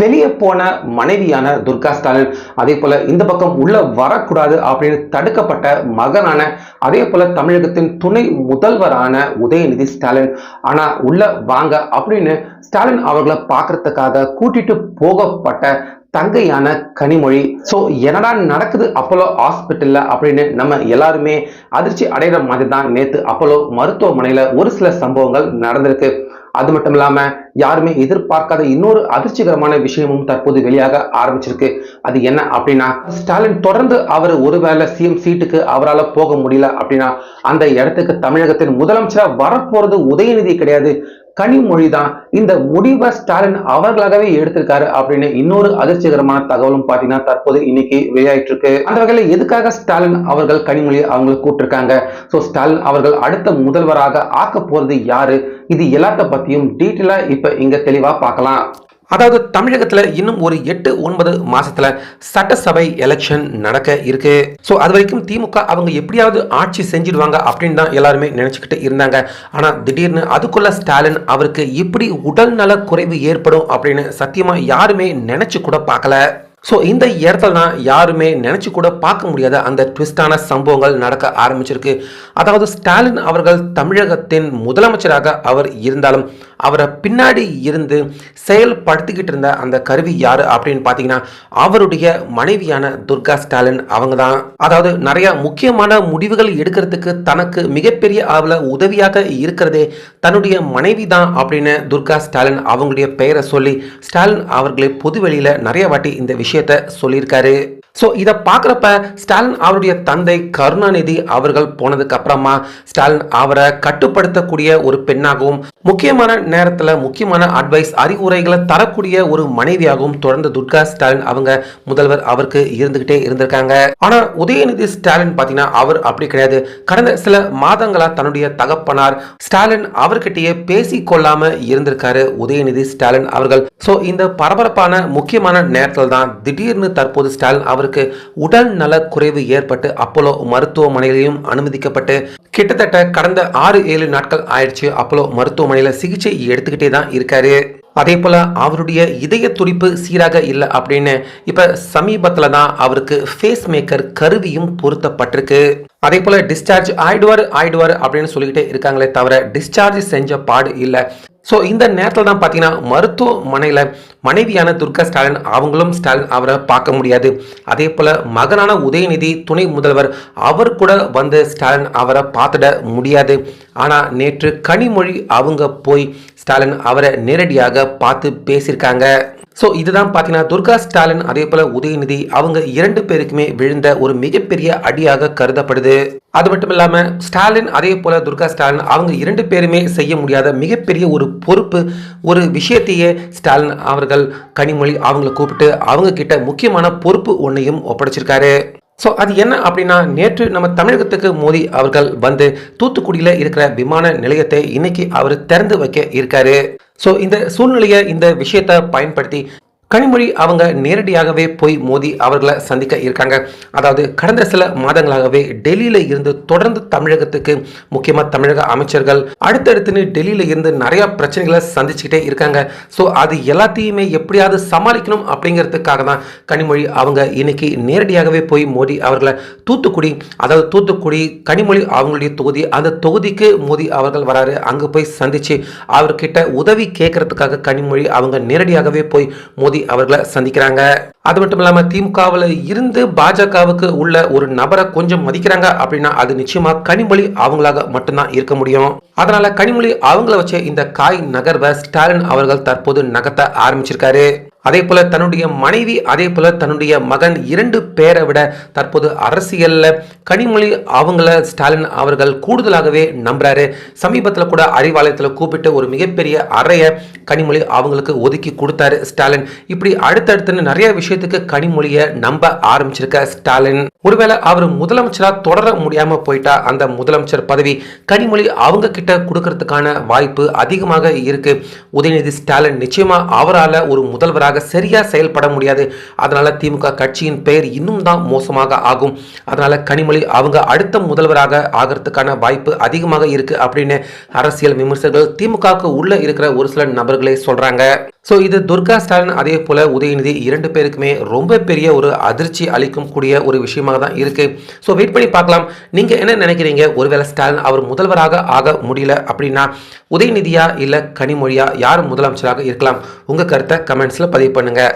வெளியே போன மனைவியான துர்கா ஸ்டாலின். அதே போல இந்த பக்கம் உள்ள வரக்கூடாது அப்படின்னு தடுக்கப்பட்ட மகனான அதே போல தமிழகத்தின் துணை முதல்வரான உதயநிதி ஸ்டாலின். ஆனா உள்ள வாங்க அப்படின்னு ஸ்டாலின் அவர்களை பார்க்கறதுக்காக கூட்டிட்டு போகப்பட்ட தங்கையான கனிமொழி. ஸோ என்னடா நடக்குது அப்போலோ ஹாஸ்பிட்டலில் அப்படின்னு நம்ம எல்லாருமே அதிர்ச்சி அடைகிற மாதிரி தான் நேற்று அப்போலோ மருத்துவமனையில் ஒரு சில சம்பவங்கள் நடந்திருக்கு. அது மட்டும் இல்லாம யாருமே எதிர்பார்க்காத இன்னொரு அதிர்ச்சிகரமான விஷயமும் தற்போது வெளியாக ஆரம்பிச்சிருக்கு. அது என்ன அப்படின்னா ஸ்டாலின் தொடர்ந்து அவர் ஒருவேளை சிஎம் சீட்டுக்கு அவரால் போக முடியல அப்படின்னா அந்த இடத்துக்கு தமிழகத்தின் முதலமைச்சராக வரப்போறது உதயநிதி கிடையாது. கனிமொழி தான் இந்த முடிவை ஸ்டாலின் அவர்களாகவே எடுத்திருக்காரு அப்படின்னு இன்னொரு அதிர்ச்சிகரமான தகவலும் பாத்தீங்கன்னா தற்போது இன்னைக்கு வெளியாயிட்டு இருக்கு அந்த வகையில எதுக்காக ஸ்டாலின் அவர்கள் கனிமொழி அவங்களை கூப்பிட்டுருக்காங்க? ஸோ ஸ்டாலின் அவர்கள் அடுத்த முதல்வராக ஆக்க போறது யாரு? இது எல்லாத்த பத்தியும் டீட்டெயிலா இப்ப இங்க தெளிவா பார்க்கலாம். அதாவது தமிழகத்தில் இன்னும் ஒரு எட்டு ஒன்பது மாசத்துல சட்டசபை எலெக்ஷன் நடக்க இருக்கு. ஸோ அது வரைக்கும் திமுக அவங்க எப்படியாவது ஆட்சி செஞ்சிடுவாங்க அப்படின்னு தான் எல்லாருமே நினைச்சுக்கிட்டு இருந்தாங்க. ஆனால் திடீர்னு அதுக்குள்ள ஸ்டாலின் அவருக்கு இப்படி உடல்நல குறைவு ஏற்படும் அப்படின்னு சத்தியமா யாருமே நினைச்சு கூட பார்க்கல. ஸோ இந்த இடத்துல தான் யாருமே நினச்சி கூட பார்க்க முடியாத அந்த ட்விஸ்டான சம்பவங்கள் நடக்க ஆரம்பிச்சிருக்கு. அதாவது ஸ்டாலின் அவர்கள் தமிழகத்தின் முதலமைச்சராக அவர் இருந்தாலும் அவரை பின்னாடி இருந்து செயல்படுத்திக்கிட்டு இருந்த அந்த கருவி யார் அப்படின்னு பார்த்தீங்கன்னா அவருடைய மனைவியான துர்கா ஸ்டாலின் அவங்க தான். அதாவது நிறைய முக்கியமான முடிவுகள் எடுக்கிறதுக்கு தனக்கு மிகப்பெரிய அளவில் உதவியாக இருக்கிறதே தன்னுடைய மனைவி தான் அப்படின்னு துர்கா ஸ்டாலின் அவங்களுடைய பெயரை சொல்லி ஸ்டாலின் அவர்களை பொதுவெளியில் நிறைய வாட்டி இந்த விஷயம் விஷயத்த சொல்லியிருக்காரு ஸோ இதை பார்க்குறப்ப ஸ்டாலின் அவருடைய தந்தை கருணாநிதி அவர்கள் போனதுக்கு அப்புறமா ஸ்டாலின் அவரை கட்டுப்படுத்தக்கூடிய ஒரு பெண்ணாகவும் முக்கியமான நேரத்தில் முக்கியமான அட்வைஸ் அறிவுரைகளை தரக்கூடிய ஒரு மனைவியாகவும் தொடர்ந்து துர்கா ஸ்டாலின் அவங்க முதல்வர் அவருக்கு இருந்துகிட்டே இருந்திருக்காங்க. ஆனால் உதயநிதி ஸ்டாலின் பார்த்தீங்கன்னா அவர் அப்படி கிடையாது. கடந்த சில மாதங்களா தன்னுடைய தகப்பனார் ஸ்டாலின் அவர்கிட்டயே பேசி கொள்ளாம இருந்திருக்காரு உதயநிதி ஸ்டாலின் அவர்கள். ஸோ இந்த பரபரப்பான முக்கியமான நேரத்தில் தான் திடீர்னு தற்போது ஸ்டாலின் அவர் அவருக்கு உடல் நல குறைவு ஏற்பட்டு அப்போலோ மருத்துவமனையிலையும் அனுமதிக்கப்பட்டு கிட்டத்தட்ட கடந்த ஆறு ஏழு நாட்கள் ஆயிடுச்சு. அப்போலோ மருத்துவமனையில் சிகிச்சை எடுத்துக்கிட்டே தான் இருக்காரு. அதே போல் அவருடைய இதய துடிப்பு சீராக இல்லை அப்படின்னு இப்போ சமீபத்தில் தான் அவருக்கு ஃபேஸ் மேக்கர் கருவியும் பொருத்தப்பட்டிருக்கு. அதே போல் டிஸ்சார்ஜ் ஆயிடுவார் ஆயிடுவார் அப்படின்னு சொல்லிக்கிட்டே இருக்காங்களே தவிர டிஸ்சார்ஜ் செஞ்ச பாடு இல்லை. ஸோ இந்த நேரத்தில் தான் பார்த்தீங்கன்னா மருத்துவமனையில் மனைவியான துர்கா ஸ்டாலின் அவங்களும் ஸ்டாலின் அவரை பார்க்க முடியாது. அதே போல் மகனான உதயநிதி துணை முதல்வர் அவர் கூட வந்து ஸ்டாலின் அவரை பார்த்துட முடியாது. ஆனால் நேற்று கனிமொழி அவங்க போய் ஸ்டாலின் அவரை நேரடியாக பார்த்து பேசியிருக்காங்க. ஸோ இதுதான் பார்த்தீங்கன்னா துர்கா ஸ்டாலின் அதே போல் உதயநிதி அவங்க இரண்டு பேருக்குமே விழுந்த ஒரு மிகப்பெரிய அடியாக கருதப்படுது. அது மட்டும் இல்லாமல் ஸ்டாலின் அதே போல் துர்கா ஸ்டாலின் அவங்க இரண்டு பேருமே செய்ய முடியாத மிகப்பெரிய ஒரு பொறுப்பு ஒரு விஷயத்தையே ஸ்டாலின் அவர்கள் கனிமொழி அவங்கள கூப்பிட்டு அவங்க கிட்ட முக்கியமான பொறுப்பு ஒன்றையும் ஒப்படைச்சிருக்காரு. ஸோ அது என்ன அப்படின்னா நேற்று நம்ம தமிழகத்துக்கு மோடி அவர்கள் வந்து தூத்துக்குடியில் இருக்கிற விமான நிலையத்தை இன்னைக்கு அவர் திறந்து வைக்க இருக்காரு. ஸோ இந்த சூழ்நிலையை இந்த விஷயத்தை பயன்படுத்தி கனிமொழி அவங்க நேரடியாகவே போய் மோதி அவர்களை சந்திக்க இருக்காங்க. அதாவது கடந்த சில மாதங்களாகவே டெல்லியில இருந்து தொடர்ந்து தமிழகத்துக்கு முக்கியமாக தமிழக அமைச்சர்கள் அடுத்தடுத்துன்னு டெல்லியில இருந்து நிறைய பிரச்சனைகளை சந்திச்சுக்கிட்டே இருக்காங்க. ஸோ அது எல்லாத்தையுமே எப்படியாவது சமாளிக்கணும் அப்படிங்கிறதுக்காக தான் கனிமொழி அவங்க இன்னைக்கு நேரடியாகவே போய் மோடி அவர்களை தூத்துக்குடி அதாவது தூத்துக்குடி கனிமொழி அவங்களுடைய தொகுதி அந்த தொகுதிக்கு மோடி அவர்கள் வராரு. அங்கே போய் சந்திச்சு அவர்கிட்ட உதவி கேட்கறதுக்காக கனிமொழி அவங்க நேரடியாகவே போய் மோடி அவர்களை சந்திக்கிறாங்க. அது மட்டும் இல்லாமல் திமுகவில் இருந்து பாஜகவுக்கு உள்ள ஒரு நபரை கொஞ்சம் மதிக்கிறாங்க அப்படின்னா அது நிச்சயமா கனிமொழி அவங்களாக மட்டும்தான் இருக்க முடியும். அதனால கனிமொழி அவங்கள வச்ச இந்த காய் நகர்வை ஸ்டாலின் அவர்கள் தற்போது நகர்த்த ஆரம்பிச்சிருக்காரு. அதே போல தன்னுடைய மனைவி அதே போல தன்னுடைய மகன் இரண்டு பேரை விட தற்போது அரசியல்ல கனிமொழி அவங்கள ஸ்டாலின் அவர்கள் கூடுதலாகவே நம்புறாரு. சமீபத்தில் கூட அறிவாலயத்தில் கூப்பிட்டு ஒரு மிகப்பெரிய அறைய கனிமொழி அவங்களுக்கு ஒதுக்கி கொடுத்தாரு ஸ்டாலின். இப்படி அடுத்தடுத்துன்னு நிறைய விஷயத்துக்கு கனிமொழியை நம்ப ஆரம்பிச்சிருக்க ஸ்டாலின். ஒருவேளை அவர் முதலமைச்சரா தொடர முடியாம போயிட்டா அந்த முதலமைச்சர் பதவி கனிமொழி அவங்க கிட்ட கொடுக்கறதுக்கான வாய்ப்பு அதிகமாக இருக்கு. உதயநிதி ஸ்டாலின் நிச்சயமா அவரால் ஒரு முதல்வராக சரியா செயல்பட முடியாது. அதனால திமுக கட்சியின் பெயர் இன்னும் தான் மோசமாக ஆகும். அதனால கனிமொழி அவங்க அடுத்த முதல்வராக ஆகிறதுக்கான வாய்ப்பு அதிகமாக இருக்கு அப்படின்னு அரசியல் விமர்சகர்கள் திமுகவுக்கு உள்ளே இருக்கிற ஒரு சில நபர்களே சொல்றாங்க. ஸோ இது துர்கா ஸ்டாலின் அதே போல் உதயநிதி இரண்டு பேருக்குமே ரொம்ப பெரிய ஒரு அதிர்ச்சி அளிக்கும் கூடிய ஒரு விஷயமாக தான் இருக்குது ஸோ வெயிட் பண்ணி பார்க்கலாம். நீங்கள் என்ன நினைக்கிறீங்க? ஒருவேளை ஸ்டாலின் அவர் முதல்வராக ஆக முடியல அப்படின்னா உதயநிதியா இல்லை கனிமொழியா யார் முதலமைச்சராக இருக்கலாம்? உங்கள் கருத்தை கமெண்ட்ஸில் பதிவு பண்ணுங்கள்